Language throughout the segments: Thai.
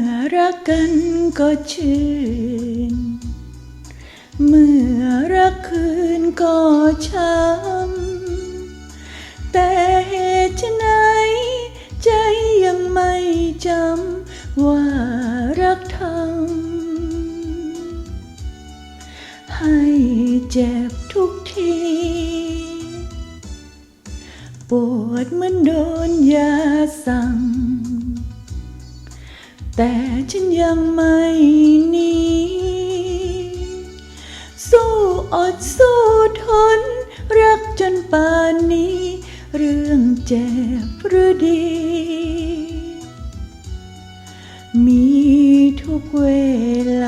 เมื่อรักกันก็ชื่น เมื่อรักคืนก็ช้ำ แต่เหตุไฉนใจยังไม่จำว่ารักทำให้เจ็บ ฉันยังไม่หนีสู้อดสู้ทน รักจนป่านนี้ เรื่องเจ็บหรือดี มีทุกเวลา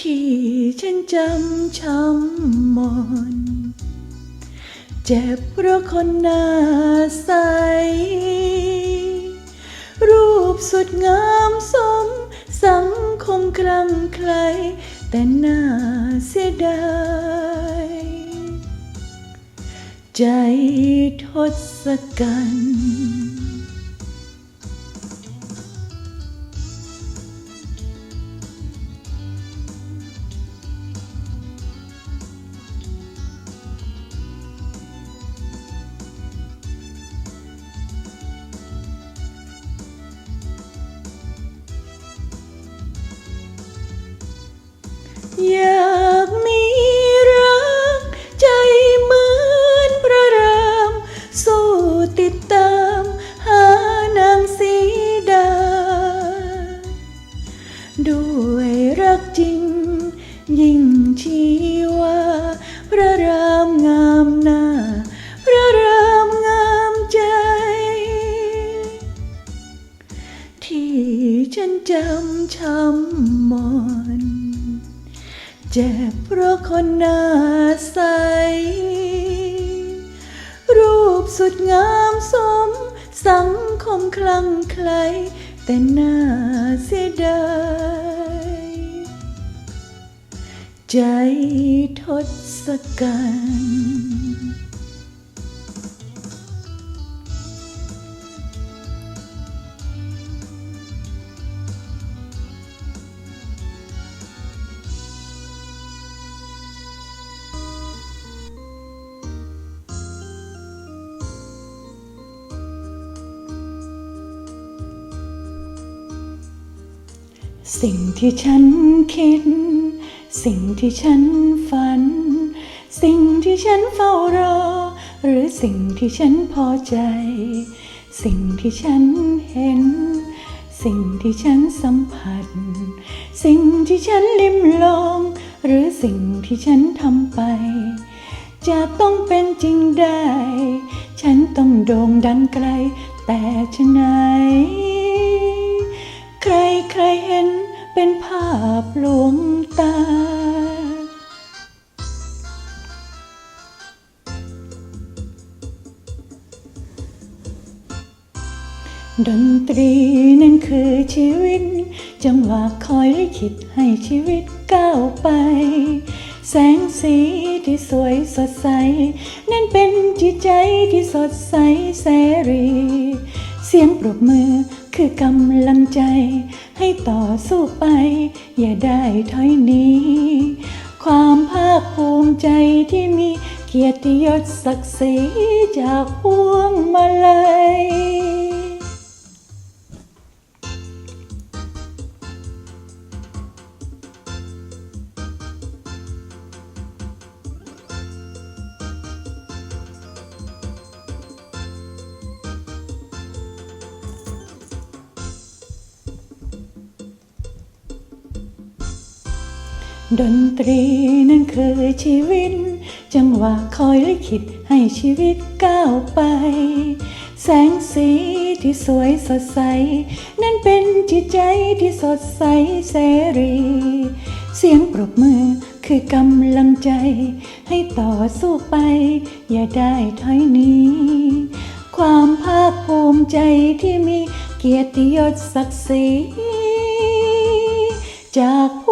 ที่ฉันจำช้ำมน เจ็บเพราะคนหน้าใส รูปสุดงามสม สังคมคลั่งไคล้แต่น่าเสียดายใจทศกัณฐ์ ฉันจำช้ำมน เจ็บเพราะคนหน้าใส รูปสุดงามสม สังคมคลั่งไคล้แต่น่าเสียดายใจทศกัณฐ์ สิ่งที่ฉันคิด สิ่งที่ฉันฝัน สิ่งที่ฉันเฝ้ารอ หรือสิ่งที่ฉันพอใจ สิ่งที่ฉันเห็น สิ่งที่ฉันสัมผัส สิ่งที่ฉันลิ้มลองหรือสิ่งที่ฉันทำไป จะต้องเป็นจริงได้ ฉันต้องโด่งดังไกล แต่ชะไหน ใครใครเห็นเป็นภาพหลวงตา ดนตรีนั้นคือชีวิต จังหวะคอยลิขิตให้ชีวิตก้าวไป แสงสีที่สวยสดใส นั่นเป็นจิตใจที่สดใสแสรี เสียงปรบมือ คือกำลังใจ ให้ต่อสู้ไป อย่าได้ถอยหนีความภาคภูมิใจที่มีเกียรติยศศักดิ์ศรีจากพวงมาลัย ดนตรีนั้นคือชีวิต จังหวะคอยลิขิตให้ชีวิตก้าวไป แสงสีที่สวยสดใส นั่นเป็นจิตใจที่สดใสเสรี เสียงปรบมือคือกำลังใจ ให้ต่อสู้ไป อย่าได้ถอยหนีความภาคภูมิใจที่มีเกียรติยศศักดิ์ศรีจากพ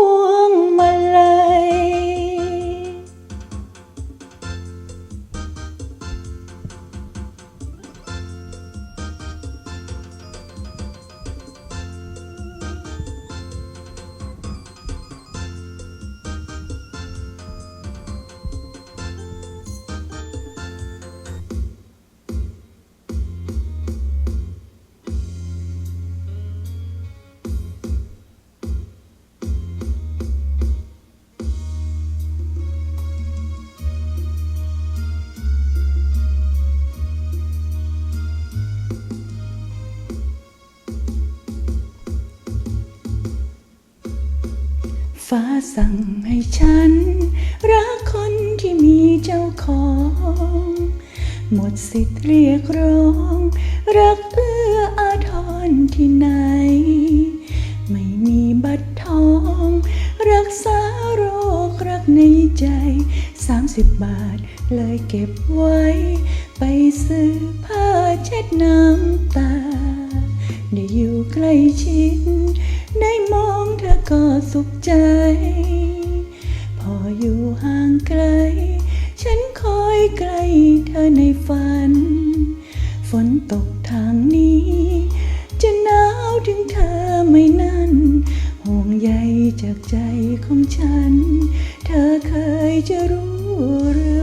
สั่งให้ฉัน รักคนที่มีเจ้าของ หมดสิทธิ์เรียกร้อง รักเอื้ออาทรที่ไหน ไม่มีบัตรทอง รักษาโรครักในใจ 30 บาทเลยเก็บไว้ ไปซื้อผ้าเช็ดน้ำตา ได้อยู่ใกล้ชิดได้มองเธอก็สุขใจ เ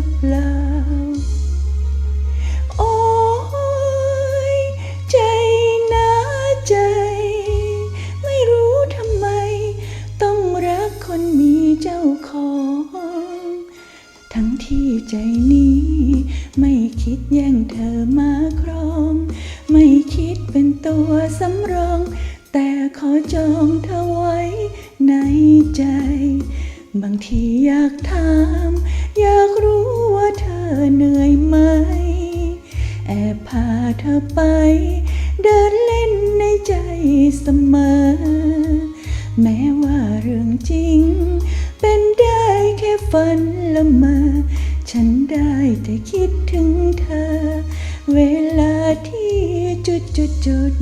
อไป เดินเล่นในใจเสมอ แม้ว่าเรื่องจริง เป็นได้แค่ฝันละเมอฉันได้แต่คิดถึงเธอ เวลาที่จุดจุดจุด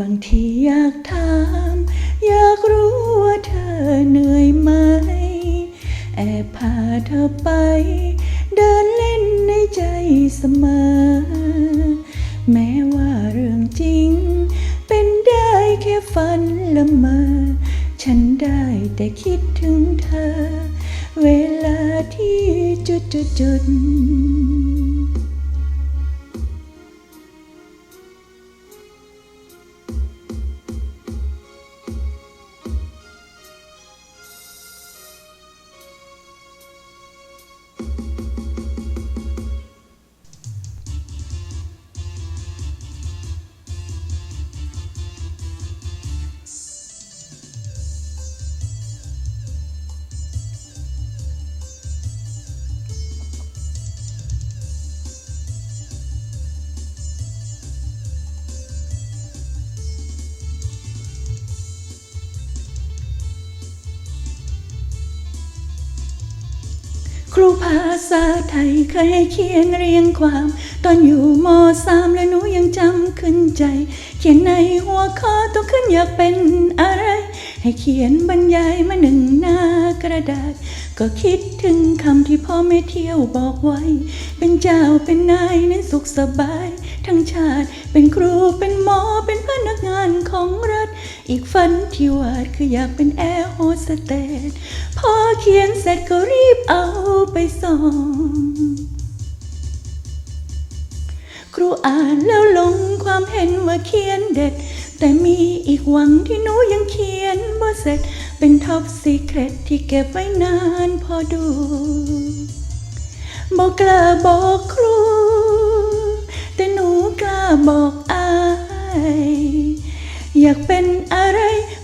บางทีอยากถามอยากรู้ว่าเธอเหนื่อยไหม แอบพาเธอไป เดินเล่นในใจเสมอ แม้ว่าเรื่องจริง เป็นได้แค่ฝันละเมอ ฉันได้แต่คิดถึงเธอ เวลาที่จุดจุดจุด ครูภาษาไทยเคยให้เขียนเรียงความ ตอนอยู่มสามและหนูยังจำขึ้นใจ เขียนในหัวข้อโตขึ้นอยากเป็นอะไรให้ให้เขียนบรรยายมาหนึ่งหน้ากระดาษ ก็คิดถึงคำที่พ่อแม่เที่ยวบอกไว้ เป็นเจ้าเป็นนายนั้นสุขสบาย ทั้งชาติเป็นครูเป็นหมอเป็นพนักงานของรัฐ อีกฝันที่วาดคืออยากเป็นแอร์โฮสเตสพอเขียนเสร็จก็รีบเอา ไปส่ง ครูอ่านแล้วลงความเห็นว่าเขียนเด็ด แต่มีอีกหวังที่หนูยังเขียนบ่เสร็จ เป็นท็อปซีเครตที่เก็บไว้นานพอดูบอกกล้าบอกครู แต่หนูกล้าบอกอาย อยากเป็นอะไร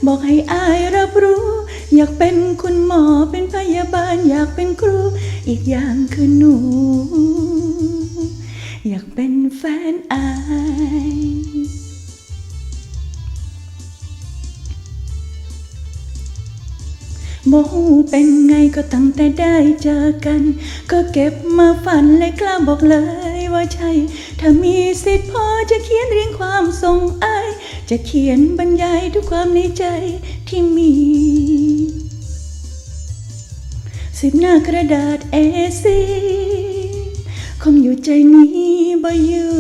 บอกให้อายรับรู้ อยากเป็นคุณหมอเป็นพยาบาล อยากเป็นครู อีกอย่างคือหนู อยากเป็นแฟนอายโมหูเป็นไงก็ตั้งแต่ได้เจอกัน ก็เก็บมาฝันและกล้าบอกเลยว่าใช่ ถ้ามีสิทธิ์พอจะเขียนเรียงความทรงอาย จะเขียนบรรยายทุกความในใจที่มี สิบหน้ากระดาษ A4 คงอยู่ใจนี้บ่อยู่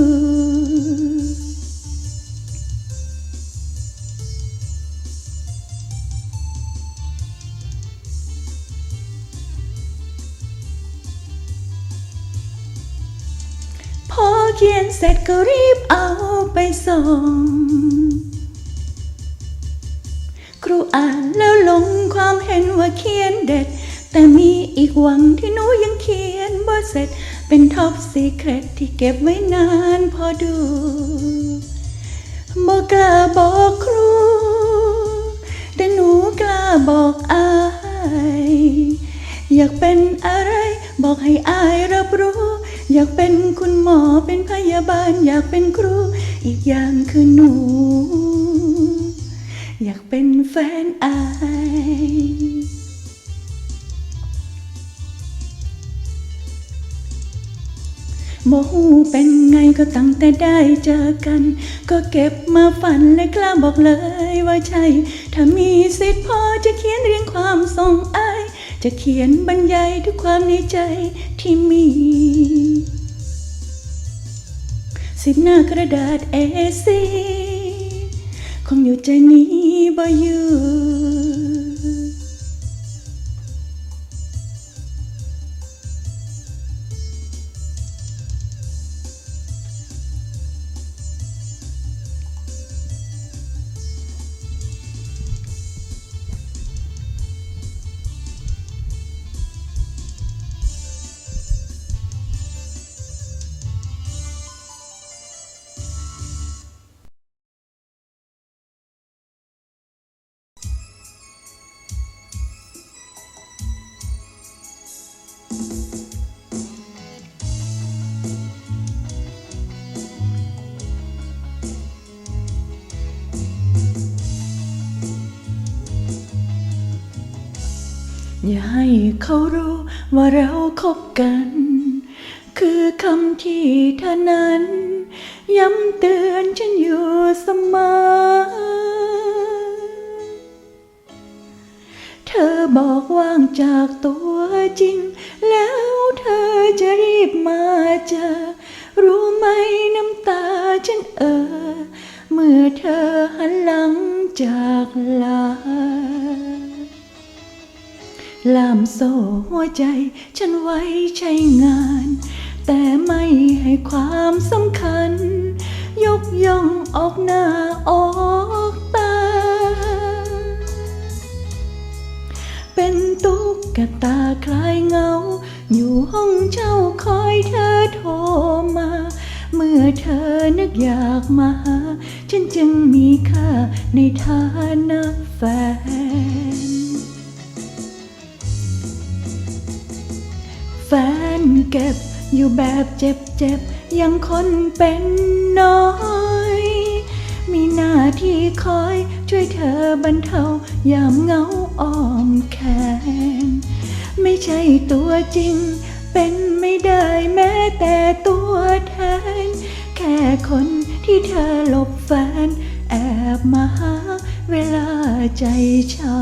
พอเขียนเสร็จก็รีบเอาไปส่ง ครูอ่านแล้วลงความเห็นว่าเขียนเด็ด แต่มีอีกหวังที่หนูยังเขียนบ่เสร็จ เป็นท็อปซีเครตที่เก็บไว้นานพอดูบอกกล้าบอกครู แต่หนูกล้าบอกอาย อยากเป็นอะไร บอกให้อายรับรู้ อยากเป็นคุณหมอเป็นพยาบาล อยากเป็นครู อีกอย่างคือหนู อยากเป็นแฟนอาย เป็นไงก็ตั้งแต่ได้เจอกัน ก็เก็บมาฝันและกล้าบอกเลยว่าใช่ ถ้ามีสิทธิ์พอจะเขียนเรียงความทรงอายจะเขียนบรรยายทุกความในใจที่มี สิบหน้ากระดาษ A4 คงอยู่ใจนี้บ่อยู่ อย่าให้เขารู้ว่าเราคบกัน คือคำที่เธอนั้น ย้ำเตือนฉันอยู่เสมอ เธอบอกว่างจากตัวจริง แล้วเธอจะรีบมาเจอ รู้ไหมน้ำตาฉันเออ เมื่อเธอหันหลังจากลา ล่ามโซ่หัวใจ ฉันไว้ใช้งาน แต่ไม่ให้ความสำคัญ ยกย่องออกหน้าออกตา เป็นตุ๊กตาคลายเงา อยู่ห้องเช่าคอยเธอโทรมา เมื่อเธอนึกอยากมา เป็นน้อย มีหน้าที่คอยช่วยเธอบรรเทายามเหงาอ้อมแขน ไม่ใช่ตัวจริง เป็นไม่ได้แม้แต่ตัวแทน แค่คนที่เธอหลบแฟน แอบมาหาเวลาใจเช่า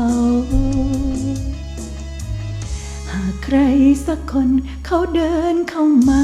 หากใครสักคนเขาเดินเข้ามา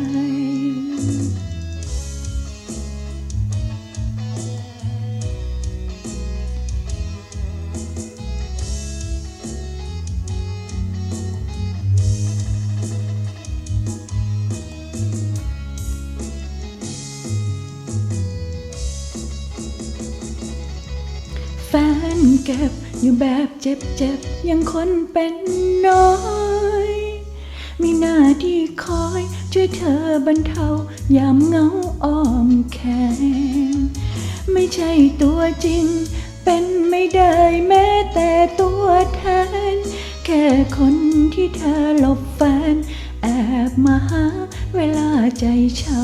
แฟนเก็บอยู่แบบเจ็บๆยังคนเป็นน้อย มีหน้าที่คอยช่วยเธอบรรเทายามเงาอ้อมแขน ไม่ใช่ตัวจริง เป็นไม่ได้แม้แต่ตัวแทน แค่คนที่เธอหลบแฟน แอบมาหาเวลาใจเช่า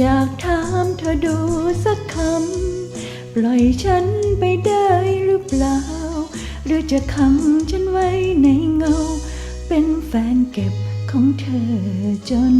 อยากถามเธอดูสักคำ ปล่อยฉันไปได้หรือเปล่า หรือจะขังฉันไว้ในเงา เป็นแฟนเก็บของเธอจน